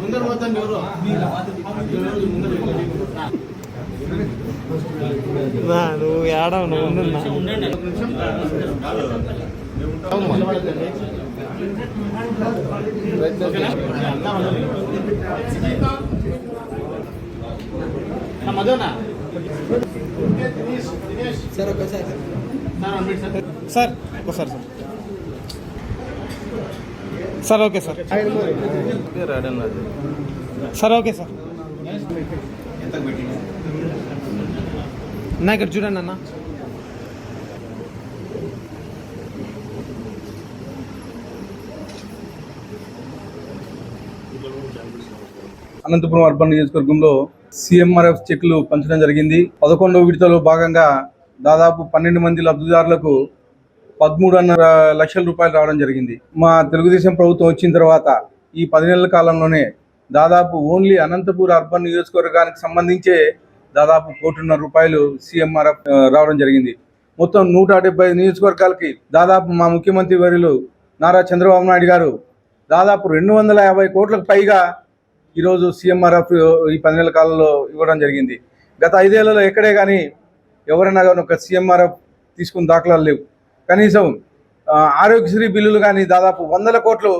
ముందర పోతాను ఎవరు నా, నువ్వు ఏడవ నువ్వు ఉండున్నా. మధునా సార్ ఒక్కసారి sir one minute sir sir ఒకసారి sir Sir okay sir. Sir okay sir. నా ఇక్కడ చూడండి అన్న. అనంతపురం అర్బన్ నియోజకవర్గంలో సీఎంఆర్ఎఫ్ చెక్లు పంచడం జరిగింది. పదకొండవ విడతలో భాగంగా దాదాపు పన్నెండు మంది లబ్ధిదారులకు పదమూడున్నర లక్షల రూపాయలు రావడం జరిగింది. మా తెలుగుదేశం ప్రభుత్వం వచ్చిన తర్వాత ఈ పది నెలల కాలంలోనే దాదాపు ఓన్లీ అనంతపూర్ అర్బన్ నియోజకవర్గానికి సంబంధించే దాదాపు కోటిన్నర రూపాయలు సీఎంఆర్ఎఫ్ రావడం జరిగింది. మొత్తం నూట డెబ్బై నియోజకవర్గాలకి దాదాపు మా ముఖ్యమంత్రి వర్యులు నారా చంద్రబాబు నాయుడు గారు దాదాపు రెండు వందల యాభై కోట్లకు పైగా ఈరోజు సీఎంఆర్ఎఫ్ ఈ పది నెలల కాలంలో ఇవ్వడం జరిగింది. గత ఐదేళ్ళలో ఎక్కడే కానీ ఎవరైనా కానీ ఒక సీఎంఆర్ఎఫ్ తీసుకున్న దాఖలాలు లేవు. కనీసం ఆరోగ్యశ్రీ బిల్లులు కానీ దాదాపు వందల కోట్లు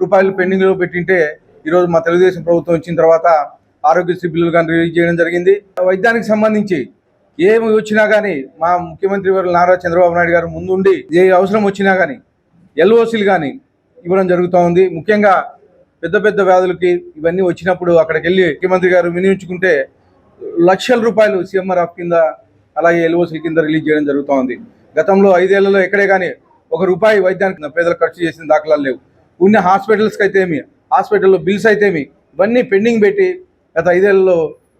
రూపాయలు పెండింగ్లో పెట్టింటే ఈరోజు మా తెలుగుదేశం ప్రభుత్వం వచ్చిన తర్వాత ఆరోగ్యశ్రీ బిల్లులు కానీ రిలీజ్ చేయడం జరిగింది. వైద్యానికి సంబంధించి ఏమి వచ్చినా కానీ మా ముఖ్యమంత్రి వారు నారా చంద్రబాబు నాయుడు గారు ముందుండి ఏ అవసరం వచ్చినా కానీ ఎల్ఓసీలు కానీ ఇవ్వడం జరుగుతూ ఉంది. ముఖ్యంగా పెద్ద పెద్ద వ్యాధులకి ఇవన్నీ వచ్చినప్పుడు అక్కడికి వెళ్ళి ముఖ్యమంత్రి గారు వినియోగించుకుంటే లక్షల రూపాయలు సీఎంఆర్ఎఫ్ కింద అలాగే ఎల్ఓసీ కింద రిలీజ్ చేయడం జరుగుతూ ఉంది. గతంలో ఐదేళ్ళలో ఎక్కడే కానీ ఒక రూపాయి వైద్యానికి పేదలు ఖర్చు చేసిన దాఖలాలు లేవు. ఉన్న హాస్పిటల్స్కి అయితే ఏమి? హాస్పిటల్లో బిల్స్ అయితే ఏమి? ఇవన్నీ పెండింగ్ పెట్టి గత ఐదేళ్ళలో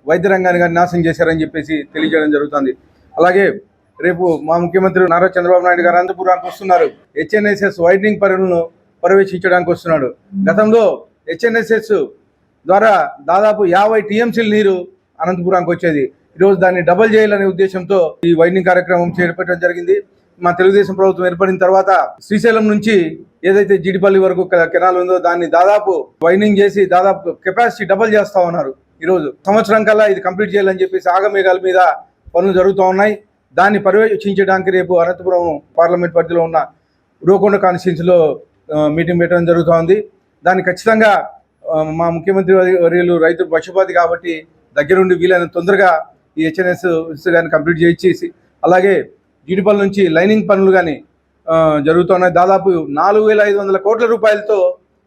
వైద్య రంగాన్ని కానీ నాశనం చేశారని చెప్పేసి తెలియజేయడం జరుగుతుంది. అలాగే రేపు మా ముఖ్యమంత్రి నారా చంద్రబాబు నాయుడు గారు అనంతపురానికి వస్తున్నారు. హెచ్ఎన్ఎస్ఎస్ వైడనింగ్ పనులను ప్రవేశించడానికి వస్తున్నాడు. గతంలో హెచ్ఎన్ఎస్ఎస్ ద్వారా దాదాపు యాభై టీఎంసీల నీరు అనంతపురానికి వచ్చేది. ఈరోజు దాన్ని డబల్ చేయాలనే ఉద్దేశంతో ఈ వైడనింగ్ కార్యక్రమం చేపట్టడం జరిగింది. మా తెలుగుదేశం ప్రభుత్వం ఏర్పడిన తర్వాత శ్రీశైలం నుంచి ఏదైతే జీడిపల్లి వరకు కెనాల్ ఉందో దాన్ని దాదాపు వైనింగ్ చేసి దాదాపు కెపాసిటీ డబల్ చేస్తా ఉన్నారు ఈరోజు. సంవత్సరం కల్లా ఇది కంప్లీట్ చేయాలని చెప్పేసి ఆగమేఘాల మీద పనులు జరుగుతూ ఉన్నాయి. దాన్ని పర్యవేక్షించడానికి రేపు అనంతపురం పార్లమెంట్ పరిధిలో ఉన్న రూకొండ కాన్స్టిట్యూన్సీలో మీటింగ్ పెట్టడం జరుగుతోంది దాన్ని ఖచ్చితంగా మా ముఖ్యమంత్రి వర్యులు రైతు పశుపతి కాబట్టి దగ్గరుండి వీలైన తొందరగా ఈ హెచ్ఎన్ఎస్ కానీ కంప్లీట్ చేయించేసి అలాగే జీడిపల్లి నుంచి లైనింగ్ పనులు కానీ జరుగుతున్నాయి. దాదాపు నాలుగు వేల ఐదు వందల కోట్ల రూపాయలతో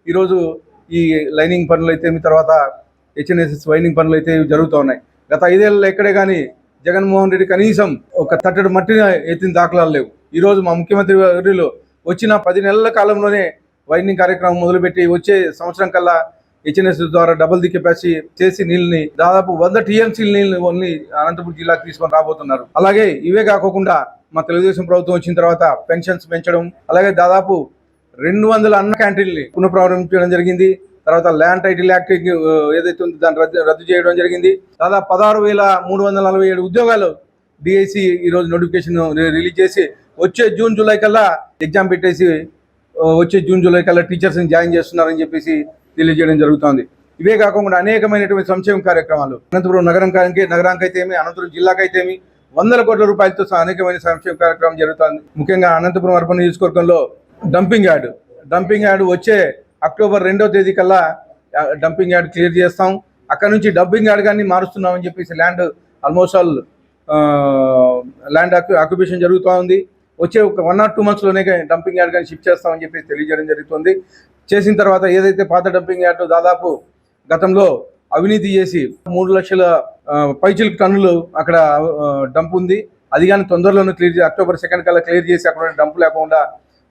ఈరోజు ఈ లైనింగ్ పనులు అయితే తర్వాత హెచ్ఎన్ఎస్ఎస్ వైనింగ్ పనులు అయితే జరుగుతున్నాయి. గత ఐదేళ్ళలో ఎక్కడే కానీ జగన్మోహన్ రెడ్డి కనీసం ఒక తట్టడు మట్టిని ఎత్తిన దాఖలాలు లేవు. ఈరోజు మా ముఖ్యమంత్రి వర్యులు వచ్చిన పది నెలల కాలంలోనే వైనింగ్ కార్యక్రమం మొదలుపెట్టి వచ్చే సంవత్సరం కల్లా హెచ్ఎన్ఎస్ ద్వారా డబుల్ ది కెపాసిటీ చేసి నీళ్ళని దాదాపు వంద టీఎంసీ నీళ్ళని అనంతపురం జిల్లాకు తీసుకొని రాబోతున్నారు. అలాగే ఇవే కాకుండా మా తెలుగుదేశం ప్రభుత్వం వచ్చిన తర్వాత పెన్షన్స్ పెంచడం అలాగే దాదాపు రెండు వందల అన్న క్యాంటీన్లు పునఃప్రారంభించడం జరిగింది. తర్వాత ల్యాండ్ టైటిల్ యాక్ట్ ఏదైతే ఉందో దాన్ని రద్దు రద్దు చేయడం జరిగింది. దాదాపు పదహారు వేల మూడు వందల నలభై ఏడు ఉద్యోగాలు డిఐసి ఈరోజు నోటిఫికేషన్ రిలీజ్ చేసి వచ్చే జూన్ జూలై కల్లా ఎగ్జామ్ పెట్టేసి వచ్చే జూన్ జూలై కల్లా టీచర్స్ని జాయిన్ చేస్తున్నారని చెప్పేసి తెలియజేయడం జరుగుతోంది. ఇవే కాకుండా అనేకమైనటువంటి సంక్షేమ కార్యక్రమాలు. అనంతపురం నగరానికి నగరానికి అయితేమి అనంతపురం జిల్లాకైతేమి వందల కోట్ల రూపాయలతో అనేకమైన సంక్షేమ కార్యక్రమం జరుగుతోంది ముఖ్యంగా అనంతపురం అర్బన్ నియోజకవర్గంలో డంపింగ్ యార్డ్. డంపింగ్ యార్డ్ వచ్చే అక్టోబర్ రెండో తేదీ కల్లా డంపింగ్ యార్డ్ క్లియర్ చేస్తాం. అక్కడ నుంచి డంపింగ్ యార్డ్ కానీ మారుస్తున్నామని చెప్పేసి land almost all land occupation జరుగుతూ ఉంది. వచ్చే ఒక వన్ ఆర్ టూ మంత్స్లోనే డంపింగ్ యార్డ్ కానీ షిఫ్ట్ చేస్తామని చెప్పేసి తెలియజేయడం జరుగుతుంది. చేసిన తర్వాత ఏదైతే పాత డంపింగ్ యార్డ్ దాదాపు గతంలో అవినీతి చేసి మూడు లక్షల పైచిలకు టన్నులు అక్కడ డంప్ ఉంది. అది కానీ తొందరలోనే క్లియర్ చేసి అక్టోబర్ సెకండ్ కల్లా క్లియర్ చేసి అక్కడ డంప్ లేకుండా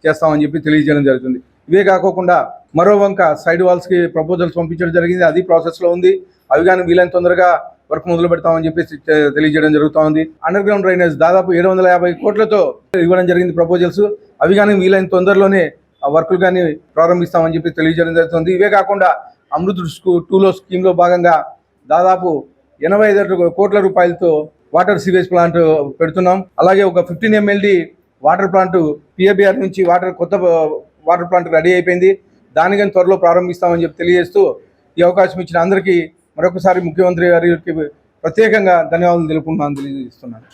చేస్తామని చెప్పి తెలియజేయడం జరుగుతుంది. ఇవే కాకుండా మరో వంక సైడ్ వాల్స్కి ప్రపోజల్స్ పంపించడం జరిగింది. అది ప్రాసెస్లో ఉంది. అవి కానీ వీలైన తొందరగా వర్క్ మొదలు పెడతామని చెప్పేసి తెలియజేయడం జరుగుతూ ఉంది. అండర్ గ్రౌండ్ డ్రైనేజ్ దాదాపు ఏడు వందల యాభై కోట్లతో ఇవ్వడం జరిగింది ప్రపోజల్స్. అవి కానీ వీలైన తొందరలోనే ఆ వర్కులు కానీ ప్రారంభిస్తామని చెప్పి తెలియజేయడం జరుగుతుంది. ఇవే కాకుండా అమృత్ స్కూ టూలో స్కీమ్లో భాగంగా దాదాపు ఎనభై ఐదు కోట్ల రూపాయలతో వాటర్ సివేజ్ ప్లాంట్ పెడుతున్నాం. అలాగే ఒక fifteen MLD water plant PABR నుంచి వాటర్ కొత్త వాటర్ ప్లాంట్ రెడీ అయిపోయింది. దానికని త్వరలో ప్రారంభిస్తామని చెప్పి తెలియజేస్తూ ఈ అవకాశం ఇచ్చిన అందరికీ మరొకసారి ముఖ్యమంత్రి గారికి ప్రత్యేకంగా ధన్యవాదాలు తెలుపుకుంటున్నాను తెలియజేస్తున్నాను.